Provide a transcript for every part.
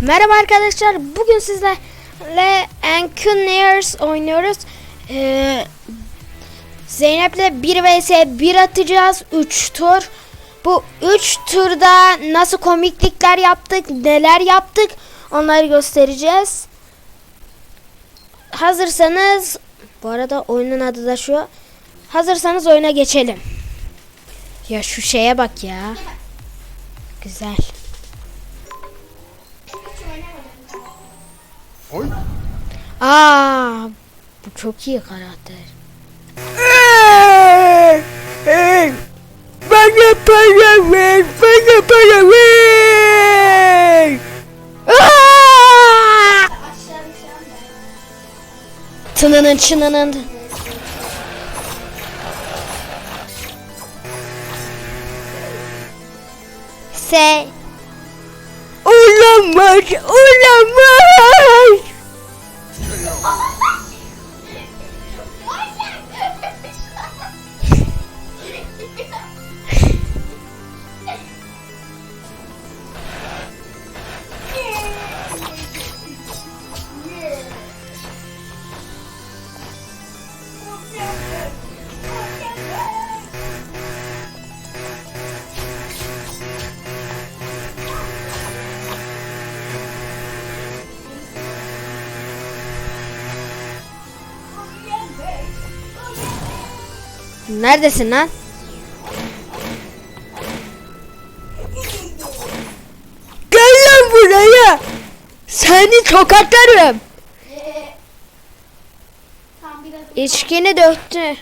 Merhaba arkadaşlar. Bugün sizlerle Engineers oynuyoruz. Ee, Zeynep'le 1 vs 1 atacağız. 3 tur. Bu 3 turda nasıl komiklikler yaptık, neler yaptık onları göstereceğiz. Hazırsanız bu arada oyunun adı da şu. Hazırsanız oyuna geçelim. Ya şu şeye bak ya. Güzel. Oy. Aa, bu çok iyi karakter. Bana para ver, bana para ver. Aa! Tınının çınının. Se. Olamaz, olamaz. Neredesin lan? Gel lan buraya. Seni tokatlarım. İçkini döktü.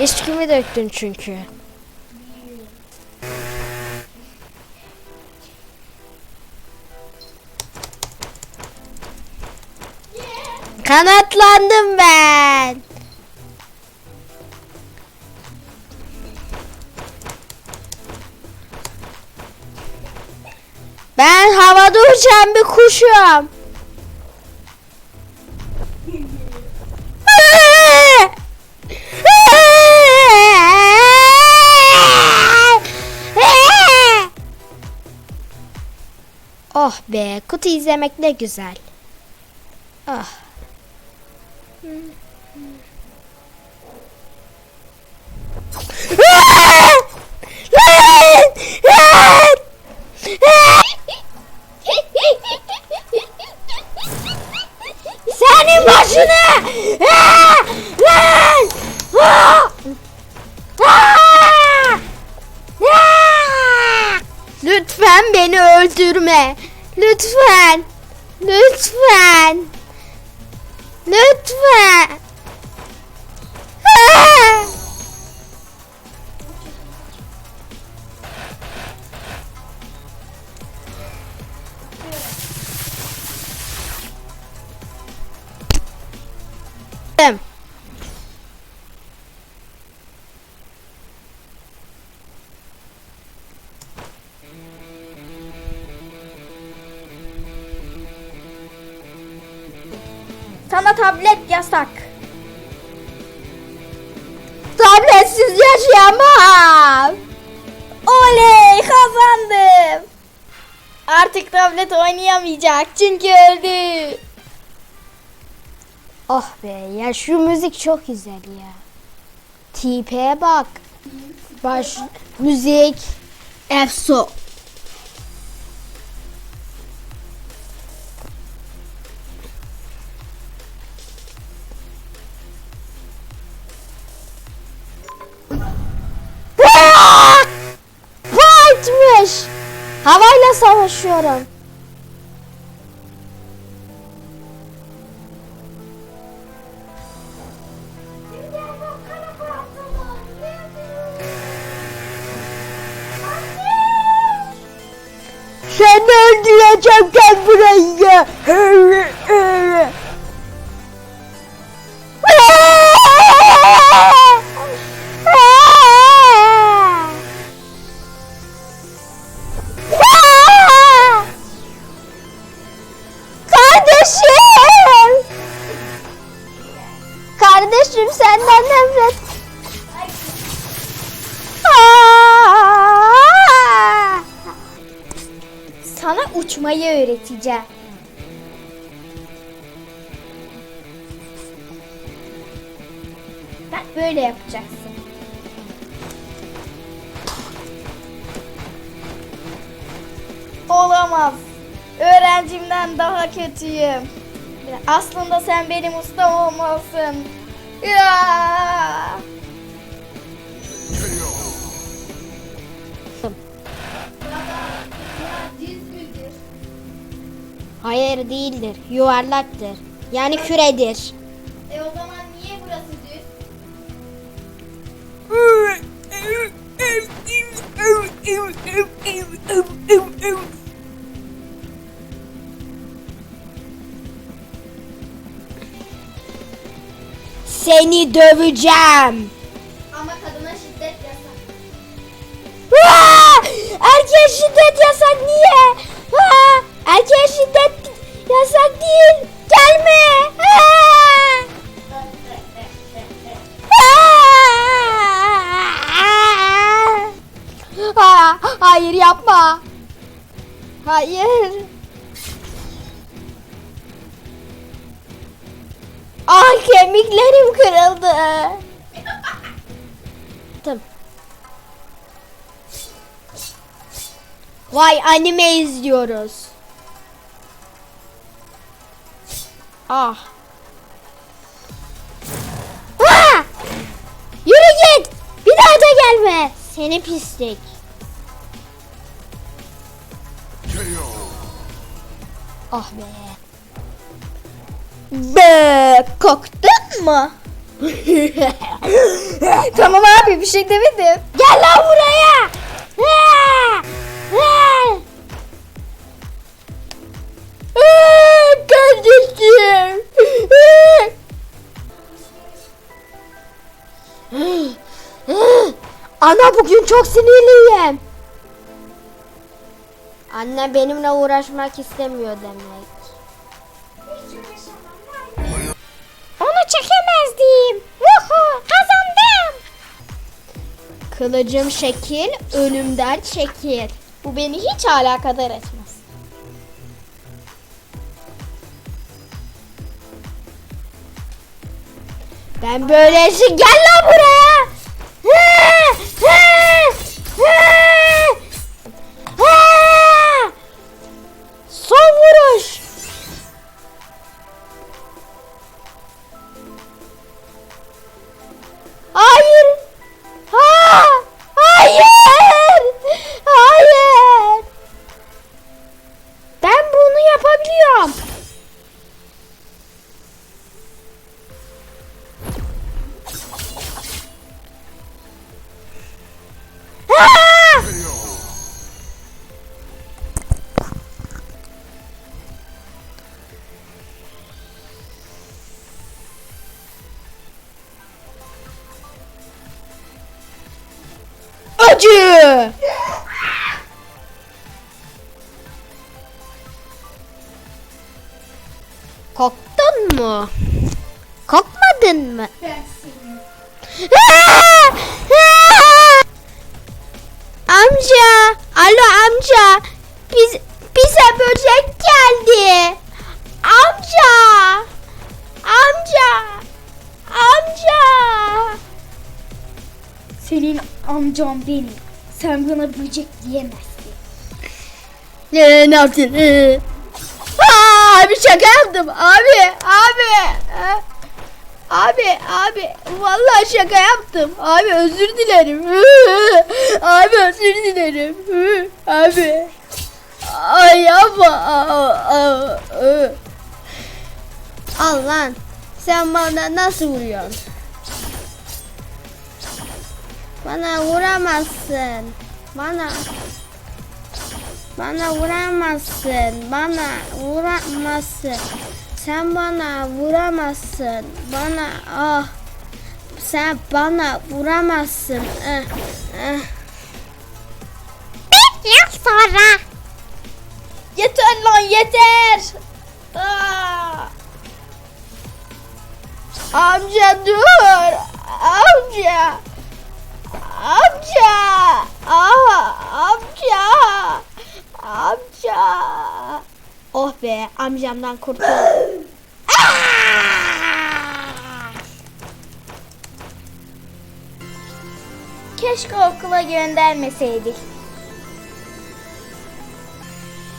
İçkimi döktün çünkü. Kanatlandım ben. Ben havada uçan bir kuşum. Oh be, kutu izlemek ne güzel. Oh. Ah! Lütfen beni öldürme. Lütfen. Lütfen. Lütfen. Sana tablet yasak. Tabletsiz yaşayamam. Oley kazandım. Artık tablet oynayamayacak çünkü öldü. Oh be ya şu müzik çok güzel ya. Tipe bak. Baş müzik. Efso. Fightmış. Havayla savaşıyorum. Seni öldüreceğim Senden nefret. Aa! Sana uçmayı öğreteceğim. Bak böyle yapacaksın. Olamaz. Öğrencimden daha kötüyüm. Aslında sen benim ustam olmalısın. Ya! Hayır değildir. Yuvarlaktır. Yani küredir. E o zaman niye burası düz? Seni döveceğim. Ama kadına şiddet yasak. Aa! Erkeğe şiddet yasak niye? Aa! Erkeğe şiddet yasak değil. Gelme. Aa! Aa! Hayır yapma. Hayır. Ah kemiklerim kırıldı. Tamam. Vay anime izliyoruz. Ah. Ah! Yürü git. Bir daha da gelme. Seni pislik. Ah be. Be, korktun mu? tamam abi bir şey demedim. Gel lan buraya. Kardeşim. Ana bugün çok sinirliyim. Anne benimle uğraşmak istemiyor demek. Kılıcım şekil, ölümden çekil. Bu beni hiç alakadar etmez. Ben böyle şey gel lan buraya. Ha! Acı. Korktun mu? Korkmadın mı? Amca, alo amca. Biz bize böcek geldi. Amca. Amca. Amca. Senin amcan benim. Sen bana böcek diyemezsin. Ne, ne yaptın? Ee? Aa, abi şaka yaptım. Abi, abi. Abi, abi. Vallahi şaka yaptım. Abi özür dilerim. Abi özür dilerim. Abi. Ay aa. Al lan. Sen bana nasıl vuruyorsun? Bana vuramazsın. Bana bana vuramazsın. Bana vuramazsın. Sen bana vuramazsın. Bana ah. Sen bana vuramazsın. Eh, eh. Bir yıl sonra. Yeter lan yeter. Aa! Amca dur. Amca. Amca. Ah, amca. Amca. Oh be amcamdan kurtuldum. Ah! Keşke okula göndermeseydik.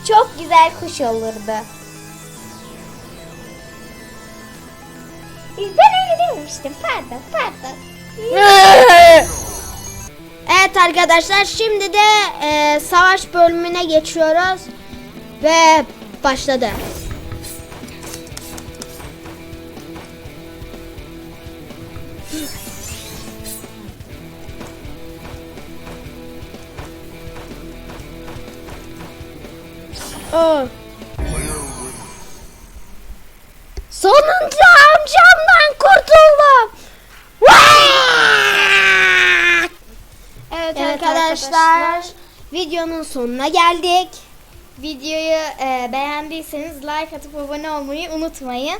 Çok güzel kuş olurdu. Ben öyle dememiştim. Pardon, pardon. Evet arkadaşlar şimdi de e, savaş bölümüne geçiyoruz. Ve başladı. Oh. Sonunda amcamdan kurtuldum. Evet, Evet arkadaşlar, videonun sonuna geldik. Videoyu e, beğendiyseniz like atıp abone olmayı unutmayın.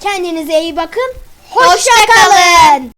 Kendinize iyi bakın. Hoşça kalın.